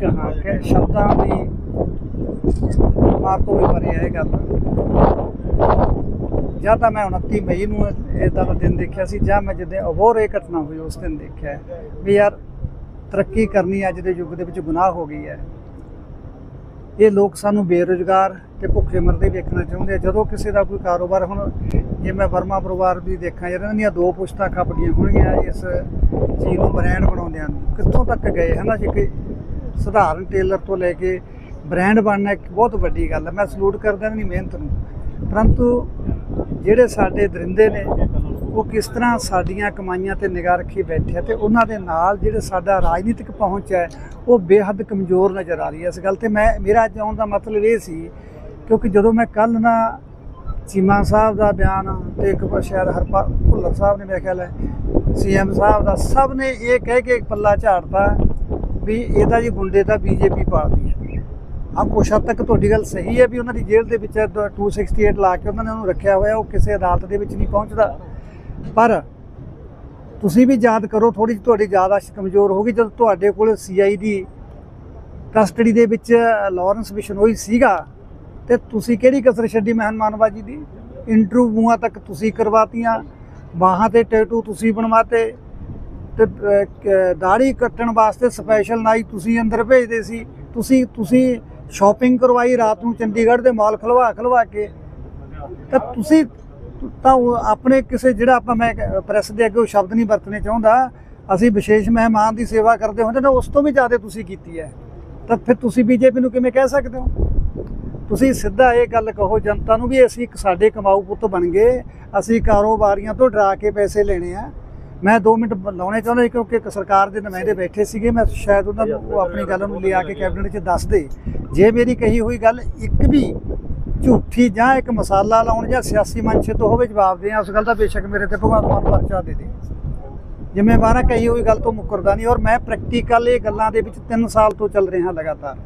ਕਹਾਂ ਕਿ ਸ਼ਬਦਾਂ ਦੀ ਮਾਰ ਤੋਂ ਵੀ ਪਰੇ ਹੈ ਇਹ ਗੱਲ। ਜਾਂ ਤਾਂ ਮੈਂ 29 ਮਈ ਨੂੰ ਇਦਾਂ ਦਾ ਦਿਨ ਦੇਖਿਆ ਸੀ, ਜਾਂ ਮੈਂ ਜਦੋਂ ਅਬੋਰ ਇਹ ਘਟਨਾ ਹੋਈ ਉਸ ਦਿਨ ਦੇਖਿਆ ਵੀ ਯਾਰ ਤਰੱਕੀ ਕਰਨੀ ਅੱਜ ਦੇ ਯੁੱਗ ਦੇ ਵਿੱਚ ਗੁਨਾਹ ਹੋ ਗਈ ਹੈ। ਇਹ ਲੋਕ ਸਾਨੂੰ ਬੇਰੁਜ਼ਗਾਰ ਤੇ ਭੁੱਖੇ ਮਰਦੇ ਵੇਖਣਾ ਚਾਹੁੰਦੇ ਆ। ਜਦੋਂ ਕਿਸੇ ਦਾ ਕੋਈ ਕਾਰੋਬਾਰ ਹੁਣ ਜੇ ਮੈਂ ਵਰਮਾ ਪਰਿਵਾਰ ਵੀ ਦੇਖਾਂ, ਯਾਰ ਇਹਨਾਂ ਦੀਆਂ ਦੋ ਪੁਸ਼ਤਾਂ ਖੱਪ ਗਈਆਂ ਹੋਣਗੀਆਂ ਇਸ ਚੀਜ਼ ਨੂੰ ਬ੍ਰਾਂਡ ਬਣਾਉਂਦਿਆਂ ਨੂੰ। ਕਿੱਥੋਂ ਤੱਕ ਗਏ? ਹਨਾ ਜੇ, ਕਿ ਸਧਾਰਨ ਟੇਲਰ ਤੋਂ ਲੈ ਕੇ ਬ੍ਰਾਂਡ ਬਣਨਾ ਇੱਕ ਬਹੁਤ ਵੱਡੀ ਗੱਲ ਹੈ। ਮੈਂ ਸਲੂਟ ਕਰਦਾ ਇਹਨਾਂ ਦੀ ਮਿਹਨਤ ਨੂੰ। ਪਰੰਤੂ ਜਿਹੜੇ ਸਾਡੇ ਦਰਿੰਦੇ ਨੇ, ਉਹ ਕਿਸ ਤਰ੍ਹਾਂ ਸਾਡੀਆਂ ਕਮਾਈਆਂ ਤੇ ਨਿਗਾਹ ਰੱਖੀ ਬੈਠੇ ਆ ਤੇ ਉਹਨਾਂ ਦੇ ਨਾਲ ਜਿਹੜੇ ਸਾਡਾ ਰਾਜਨੀਤਿਕ ਪਹੁੰਚ ਹੈ, ਉਹ ਬੇਹੱਦ ਕਮਜ਼ੋਰ ਨਜ਼ਰ ਆ ਰਹੀ ਹੈ ਇਸ ਗੱਲ ਤੇ ਮੈਂ, ਮੇਰਾ ਅੱਜ ਆਉਣ ਦਾ ਮਤਲਬ ਇਹ ਸੀ ਕਿਉਂਕਿ ਜਦੋਂ ਮੈਂ ਕੱਲ ਨਾ ਚੀਮਾ ਸਾਹਿਬ ਦਾ ਬਿਆਨ ਤੇ ਇੱਕ ਸ਼ਾਇਦ ਹਰਪਾ ਭੁੱਲਰ ਸਾਹਿਬ ਨੇ ਮੇਰੇ ਖਿਆਲ ਹੈ ਸੀਐਮ ਸਾਹਿਬ ਦਾ, ਸਭ ਨੇ ਇਹ ਕਹਿ ਕੇ ਪੱਲਾ ਝਾੜਤਾ ਵੀ ਇਹਦਾ ਜੀ ਗੁੰਡੇ ਦਾ ਬੀਜੇਪੀ ਪਾਰਟੀ ਹੈ। ਹਾਂ ਕੁਛ ਹੱਦ ਤੱਕ ਤੁਹਾਡੀ ਗੱਲ ਸਹੀ ਹੈ ਵੀ ਉਹਨਾਂ ਦੀ ਜੇਲ੍ਹ ਦੇ ਵਿੱਚ 268 ਲਾ ਕੇ ਉਹਨਾਂ ਨੇ ਉਹਨੂੰ ਰੱਖਿਆ ਹੋਇਆ, ਉਹ ਕਿਸੇ ਅਦਾਲਤ ਦੇ ਵਿੱਚ ਨਹੀਂ ਪਹੁੰਚਦਾ। ਪਰ ਤੁਸੀਂ ਵੀ ਯਾਦ ਕਰੋ ਥੋੜੀ ਜਿਹੀ ਤੁਹਾਡੀ ਯਾਦਾਸ਼ਤ ਕਮਜ਼ੋਰ ਹੋ ਗਈ ਜਦੋਂ ਤੁਹਾਡੇ ਕੋਲ ਸੀਆਈ ਦੀ ਕਸਟਡੀ ਦੇ ਵਿੱਚ ਲਾਰੈਂਸ ਬਿਸ਼ਨੋਈ ਸੀਗਾ। ਤੇ ਤੁਸੀਂ ਕਿਹੜੀ ਕਸਰ ਛੱਡੀ ਮਹਿਮਾਨਬਾਜੀ ਦੀ? ਇੰਟਰਵਿਊਆਂ ਤੱਕ ਤੁਸੀਂ ਕਰਵਾਤੀਆਂ, ਬਾਹਾਂ ਤੇ ਟੈਟੂ ਤੁਸੀਂ ਬਣਵਾਤੇ। ਤੇ ਅਹ, ਦਾੜੀ ਕੱਟਣ ਵਾਸਤੇ ਸਪੈਸ਼ਲ ਨਾਈ ਤੁਸੀਂ ਅੰਦਰ ਭੇਜਦੇ ਸੀ। ਤੁਸੀਂ ਤੁਸੀਂ ਸ਼ਾਪਿੰਗ ਕਰਵਾਈ ਰਾਤ ਨੂੰ ਚੰਡੀਗੜ੍ਹ ਦੇ ਮਾਲ ਖਲਵਾ ਖਲਵਾ ਕੇ। ਤਾਂ ਤੁਸੀਂ ਤਾਂ ਉਹ ਆਪਣੇ ਕਿਸੇ ਜਿਹੜਾ ਆਪਾਂ ਮੈਂ ਪ੍ਰੈਸ ਦੇ ਅੱਗੇ ਉਹ ਸ਼ਬਦ ਨਹੀਂ ਵਰਤਣੇ ਚਾਹੁੰਦਾ ਅਸੀਂ ਵਿਸ਼ੇਸ਼ ਮਹਿਮਾਨ ਦੀ ਸੇਵਾ ਕਰਦੇ ਹੁੰਦੇ ਨਾ ਉਸ ਤੋਂ ਵੀ ਜ਼ਿਆਦਾ ਤੁਸੀਂ ਕੀਤੀ ਹੈ। ਤਾਂ ਫਿਰ ਤੁਸੀਂ ਬੀਜੇਪੀ ਨੂੰ ਕਿਵੇਂ ਕਹਿ ਸਕਦੇ ਹੋ? ਤੁਸੀਂ ਸਿੱਧਾ ਇਹ ਗੱਲ ਕਹੋ ਜਨਤਾ ਨੂੰ ਵੀ ਅਸੀਂ ਇੱਕ ਸਾਡੇ ਕਮਾਊ ਪੁੱਤ ਬਣ ਗਏ ਅਸੀਂ ਕਾਰੋਬਾਰੀਆਂ ਤੋਂ ਡਰਾ ਕੇ ਪੈਸੇ ਲੈਣੇ ਆ। ਮੈਂ 2 ਮਿੰਟ ਲਾਉਣੇ ਚਾਹੁੰਦਾ ਸੀ ਕਿਉਂਕਿ ਸਰਕਾਰ ਦੇ ਨੁਮਾਇੰਦੇ ਬੈਠੇ ਸੀਗੇ, ਮੈਂ ਸ਼ਾਇਦ ਉਹਨਾਂ ਨੂੰ ਉਹ ਆਪਣੀ ਗੱਲ ਨੂੰ ਲਿਆ ਕੇ ਕੈਬਨਿਟ 'ਚ ਦੱਸ ਦੇ। ਜੇ ਮੇਰੀ ਕਹੀ ਹੋਈ ਗੱਲ ਇੱਕ ਵੀ ਝੂਠੀ ਜਾਂ ਇੱਕ ਮਸਾਲਾ ਲਾਉਣ ਜਾਂ ਸਿਆਸੀ ਮੰਚ ਤੋਂ ਹੋਵੇ ਜਵਾਬ ਦੇ ਉਸ ਗੱਲ ਦਾ ਬੇਸ਼ੱਕ ਮੇਰੇ ਤੇ ਭਗਵਾਨ ਮਾਨ ਪਰਚਾ ਦੇ ਦੇ। ਜ਼ਿੰਮੇਵਾਰਾਂ ਕਹੀ ਹੋਈ ਗੱਲ ਤੋਂ ਮੁੱਕਰਦਾ ਨਹੀਂ, ਔਰ ਮੈਂ ਪ੍ਰੈਕਟੀਕਲ ਇਹ ਗੱਲਾਂ ਦੇ ਵਿੱਚ 3 ਸਾਲ ਤੋਂ ਚੱਲ ਰਿਹਾ ਲਗਾਤਾਰ।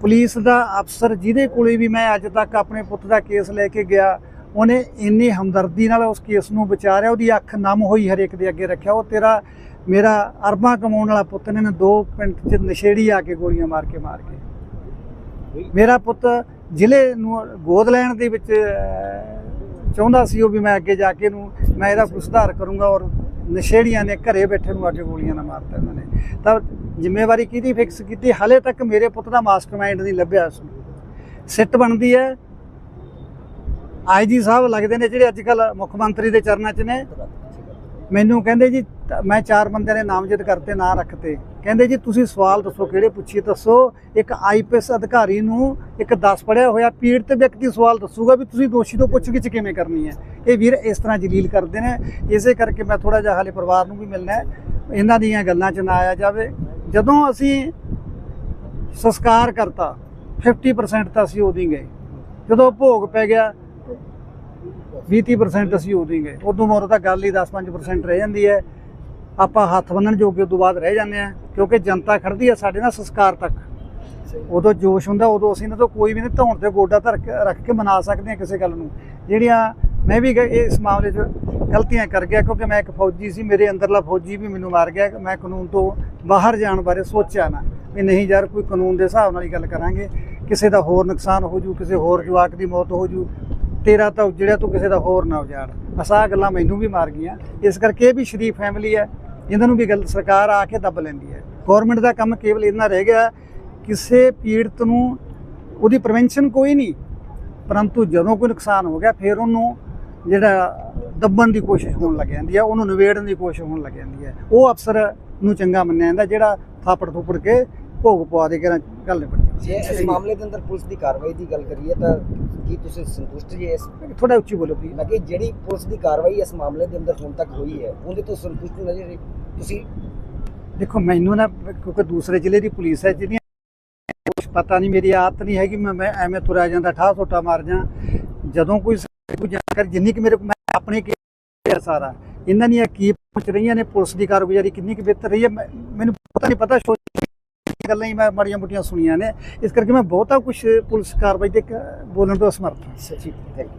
ਪੁਲਿਸ ਦਾ ਅਫਸਰ ਜਿਹਦੇ ਕੋਲੇ ਵੀ ਮੈਂ ਅੱਜ ਤੱਕ ਆਪਣੇ ਪੁੱਤ ਦਾ ਕੇਸ ਲੈ ਕੇ ਗਿਆ ਉਹਨੇ ਇੰਨੀ ਹਮਦਰਦੀ ਨਾਲ ਉਸ ਕੇਸ ਨੂੰ ਵਿਚਾਰਿਆ, ਉਹਦੀ ਅੱਖ ਨਮ ਹੋਈ ਹਰੇਕ ਦੇ ਅੱਗੇ ਰੱਖਿਆ। ਉਹ ਤੇਰਾ, ਮੇਰਾ ਅਰਬਾਂ ਕਮਾਉਣ ਵਾਲਾ ਪੁੱਤ ਨੇ ਨਾ ਦੋ ਪਿੰਡ 'ਚ ਨਸ਼ੇੜੀ ਆ ਕੇ ਗੋਲੀਆਂ ਮਾਰ ਕੇ ਮਾਰ ਕੇ ਮੇਰਾ ਪੁੱਤ ਜ਼ਿਲ੍ਹੇ ਨੂੰ ਗੋਦ ਲੈਣ ਦੇ ਵਿੱਚ ਚਾਹੁੰਦਾ ਸੀ ਉਹ ਵੀ ਮੈਂ ਅੱਗੇ ਜਾ ਕੇ ਨੂੰ ਮੈਂ ਇਹਦਾ ਕੋਈ ਸੁਧਾਰ ਕਰੂੰਗਾ ਔਰ ਨਸ਼ੇੜੀਆਂ ਨੇ ਘਰੇ ਬੈਠੇ ਨੂੰ ਆ ਕੇ ਗੋਲੀਆਂ ਨਾ ਮਾਰਤਾ ਇਹਨਾਂ ਨੇ। ਤਾਂ ਜ਼ਿੰਮੇਵਾਰੀ ਕਿਹਦੀ ਫਿਕਸ ਕੀਤੀ? ਹਾਲੇ ਤੱਕ ਮੇਰੇ ਪੁੱਤ ਦਾ ਮਾਸਟਰਮਾਈਂਡ ਨਹੀਂ ਲੱਭਿਆ ਉਸ ਨੂੰ। ਸਿੱਟ ਬਣਦੀ ਹੈ ਆਈਜੀ ਸਾਹਿਬ ਲੱਗਦੇ ਨੇ ਜਿਹੜੇ ਅੱਜ ਕੱਲ ਮੁੱਖ ਮੰਤਰੀ ਦੇ ਚਰਨਾਂ 'ਚ ਨੇ। ਮੈਨੂੰ ਕਹਿੰਦੇ ਜੀ ਮੈਂ ਚਾਰ ਬੰਦਿਆਂ ਨੇ ਨਾਮਜ਼ਦ ਕਰਤੇ, ਨਾ ਰੱਖਤੇ। ਕਹਿੰਦੇ ਜੀ, ਤੁਸੀਂ ਸਵਾਲ ਦੱਸੋ, ਕਿਹੜੇ ਪੁੱਛੀਏ ਦੱਸੋ? ਇੱਕ ਆਈਪੀਐਸ ਅਧਿਕਾਰੀ ਨੂੰ ਇੱਕ 10 ਪੜਿਆ ਹੋਇਆ ਪੀੜਤ ਵਿਅਕਤੀ ਸਵਾਲ ਦੱਸੂਗਾ ਵੀ ਤੁਸੀਂ ਦੋਸ਼ੀ ਤੋਂ ਪੁੱਛਗਿੱਛ ਕਿਵੇਂ ਕਰਨੀ ਹੈ। ਇਹ ਵੀਰ ਇਸ ਤਰ੍ਹਾਂ ਜਲੀਲ ਕਰਦੇ ਨੇ। ਇਸੇ ਕਰਕੇ ਮੈਂ ਥੋੜਾ ਜਿਹਾ ਹਾਲੇ ਪਰਿਵਾਰ ਨੂੰ ਵੀ ਮਿਲਣਾ ਹੈ। ਇਹਨਾਂ ਦੀਆਂ ਗੱਲਾਂ 'ਚ ਨਾ ਆਇਆ ਜਾਵੇ। ਜਦੋਂ ਅਸੀਂ ਸੰਸਕਾਰ ਕਰਤਾ 50% ਤਾਂ ਅਸੀਂ ਉਦੋਂ ਹੀ ਗਏ। ਜਦੋਂ ਭੋਗ ਪੈ ਗਿਆ 20-30% ਅਸੀਂ ਉਦੋਂ ਹੀ ਗਏ। ਉਦੋਂ ਮੋਰ ਤਾਂ ਗੱਲ ਹੀ 10-5% ਰਹਿ ਜਾਂਦੀ ਹੈ। ਆਪਾਂ ਹੱਥ ਬੰਨਣ ਜੋਗੇ ਉਦੋਂ ਬਾਅਦ ਰਹਿ ਜਾਂਦੇ ਆ ਕਿਉਂਕਿ ਜਨਤਾ ਖੜਦੀ ਆ ਸਾਡੇ ਨਾਲ ਸੰਸਕਾਰ ਤੱਕ। ਉਦੋਂ ਜੋਸ਼ ਹੁੰਦਾ, ਉਦੋਂ ਅਸੀਂ ਇਹਨਾਂ ਤੋਂ ਕੋਈ ਵੀ ਨਹੀਂ ਧੌਣ ਤੇ ਗੋਡਾ ਧਰ ਕੇ ਰੱਖ ਕੇ ਮਨਾ ਸਕਦੇ ਆ ਕਿਸੇ ਗੱਲ ਨੂੰ। ਜਿਹੜੀਆਂ ਮੈਂ ਵੀ ਇਸ ਮਾਮਲੇ 'ਚ ਗਲਤੀਆਂ ਕਰ ਗਿਆ, ਕਿਉਂਕਿ ਮੈਂ ਇੱਕ ਫੌਜੀ ਸੀ, ਮੇਰੇ ਅੰਦਰਲਾ ਫੌਜੀ ਵੀ ਮੈਨੂੰ ਮਾਰ ਗਿਆ। ਮੈਂ ਕਾਨੂੰਨ ਤੋਂ ਬਾਹਰ ਜਾਣ ਬਾਰੇ ਸੋਚਿਆ ਨਾ ਵੀ ਨਹੀਂ ਯਾਰ, ਕੋਈ ਕਾਨੂੰਨ ਦੇ ਹਿਸਾਬ ਨਾਲ ਹੀ ਗੱਲ ਕਰਾਂਗੇ। ਕਿਸੇ ਦਾ ਹੋਰ ਨੁਕਸਾਨ ਹੋ ਜੂ, ਕਿਸੇ ਹੋਰ ਜਵਾਕ ਦੀ ਮੌਤ ਹੋ ਜੂ ਤੇਰਾ ਤਾਂ ਜਿਹੜਾ ਤੂੰ ਕਿਸੇ ਦਾ ਹੋਰ ਨਾ ਉਜਾੜ। ਬਸ ਆਹ ਗੱਲਾਂ ਮੈਨੂੰ ਵੀ ਮਾਰ ਗਈਆਂ। ਇਸ ਕਰਕੇ ਇਹ ਵੀ ਸ਼ਰੀਫ ਫੈਮਿਲੀ ਹੈ। ਇਹਨਾਂ ਨੂੰ ਵੀ ਗੱਲ ਸਰਕਾਰ ਆ ਕੇ ਦੱਬ ਲੈਂਦੀ ਹੈ। ਗਵਰਨਮੈਂਟ ਦਾ ਕੰਮ ਕੇਵਲ ਇੰਨਾ ਰਹਿ ਗਿਆ ਕਿਸੇ ਪੀੜਤ ਨੂੰ ਉਹਦੀ ਪ੍ਰੀਵੈਂਸ਼ਨ ਕੋਈ ਨਹੀਂ। ਪਰੰਤੂ ਜਦੋਂ ਕੋਈ ਨੁਕਸਾਨ ਹੋ ਗਿਆ, ਫਿਰ ਉਹਨੂੰ ਜਿਹੜਾ ਦੱਬਣ ਦੀ ਕੋਸ਼ਿਸ਼ ਹੋਣ ਲੱਗ ਜਾਂਦੀ ਹੈ, ਉਹਨੂੰ ਨਿਬੇੜਨ ਦੀ ਕੋਸ਼ਿਸ਼ ਹੋਣ ਲੱਗ ਜਾਂਦੀ ਹੈ। ਉਹ ਅਫਸਰ ਨੂੰ ਚੰਗਾ ਮੰਨਿਆ ਜਾਂਦਾ, ਜਿਹੜਾ ਥਾਪੜ ਥੁੱਪੜ ਕੇ ਭੋਗ ਪਵਾ ਦੇ ਕੇ ਗੱਲ ਨਿਬੜ ਹੈ। ਇਸ ਮਾਮਲੇ ਦੇ ਅੰਦਰ ਪੁਲਿਸ ਦੀ ਕਾਰਵਾਈ ਦੀ ਗੱਲ ਕਰੀਏ ਤਾਂ ਕੀ ਤੁਸੀਂ ਸੰਤੁਸ਼ਟ ਜੀ ਇਸ ਥੋੜਾ ਉੱਚੀ ਬੋਲੋ ਪਲੀਜ਼ ਮੈਂ ਜਿਹੜੀ ਪੁਲਿਸ ਦੀ ਕਾਰਵਾਈ ਇਸ ਮਾਮਲੇ ਦੇ ਅੰਦਰ ਹੁਣ ਤੱਕ ਹੋਈ ਹੈ, ਉਹਦੇ ਤੋਂ ਸੰਤੁਸ਼ਟ ਨਜ਼ਰ ਤੁਸੀਂ ਦੇਖੋ, ਮੈਨੂੰ ਨਾ ਕਿਉਂਕਿ ਦੂਸਰੇ ਜ਼ਿਲ੍ਹੇ ਦੀ ਪੁਲਿਸ ਹੈ ਜਿਹੜੀਆਂ ਕੁਛ ਪਤਾ ਨਹੀਂ, ਮੇਰੀ ਆਦਤ ਨਹੀਂ ਹੈਗੀ, ਮੈਂ ਮੈਂ ਐਵੇਂ ਤੁਰਿਆ ਜਾਂਦਾ, ਠਾਹ ਸੋਟਾ ਮਾਰ ਜਾਂ। ਜਦੋਂ ਕੋਈ ਕੋਈ ਜਾਣਕਾਰੀ, ਜਿੰਨੀ ਕਿ ਮੇਰੇ ਕੋਲ ਮੈਂ ਆਪਣੇ ਕੀ ਸਾਰਾ। ਇਹਨਾਂ ਦੀਆਂ ਕੀ ਪੁੱਛ ਰਹੀਆਂ ਨੇ, ਪੁਲਿਸ ਦੀ ਕਾਰਗੁਜ਼ਾਰੀ ਕਿੰਨੀ ਕੁ ਬਿਹਤਰ ਰਹੀ ਹੈ ਮੈਨੂੰ ਪਤਾ ਨਹੀਂ, ਪਤਾ ਗੱਲਾਂ ਹੀ ਮੈਂ ਮਾੜੀਆਂ ਮੋਟੀਆਂ ਸੁਣੀਆਂ ਨੇ। ਇਸ ਕਰਕੇ ਮੈਂ ਬਹੁਤਾ ਕੁਝ ਪੁਲਿਸ ਕਾਰਵਾਈ 'ਤੇ ਕ- ਬੋਲਣ ਤੋਂ ਅਸਮਰਥ ਹਾਂ। ਠੀਕ ਥੈਂਕ ਯੂ